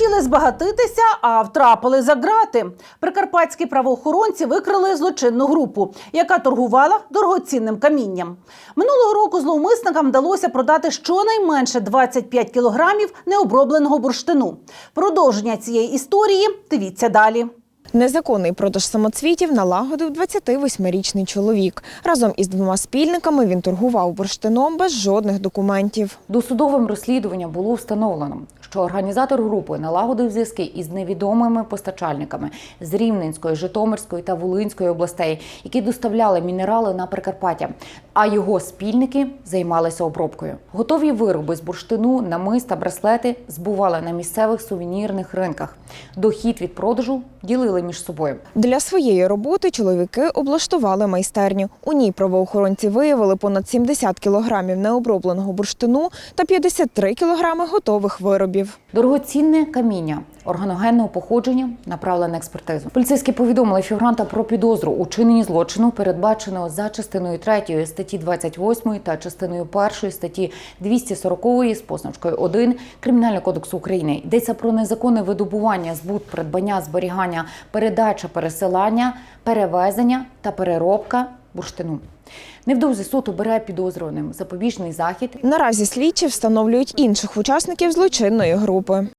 Хотіли збагатитися, а втрапили за грати. Прикарпатські правоохоронці викрили злочинну групу, яка торгувала дорогоцінним камінням. Минулого року зловмисникам вдалося продати щонайменше 25 кілограмів необробленого бурштину. Продовження цієї історії дивіться далі. Незаконний продаж самоцвітів налагодив 28-річний чоловік. Разом із двома спільниками він торгував бурштином без жодних документів. Досудовим розслідуванням було встановлено, що організатор групи налагодив зв'язки із невідомими постачальниками з Рівненської, Житомирської та Волинської областей, які доставляли мінерали на Прикарпаття. А його спільники займалися обробкою. Готові вироби з бурштину, намис та браслети збували на місцевих сувенірних ринках. Дохід від продажу ділили між собою. Для своєї роботи чоловіки облаштували майстерню. У ній правоохоронці виявили понад 70 кілограмів необробленого бурштину та 53 кілограми готових виробів. Дорогоцінне каміння органогенного походження направлене на експертизу. Поліцейські повідомили фігуранта про підозру у чиненні злочину, передбаченого за частиною 3 статті 28 та частиною 1 статті 240 з позначкою 1 Кримінального кодексу України. Йдеться про незаконне видобування, збут, придбання, зберігання, передача, пересилання, перевезення та переробка бурштину. Невдовзі суд обере підозрюваним запобіжний захід Наразі слідчі встановлюють інших учасників злочинної групи.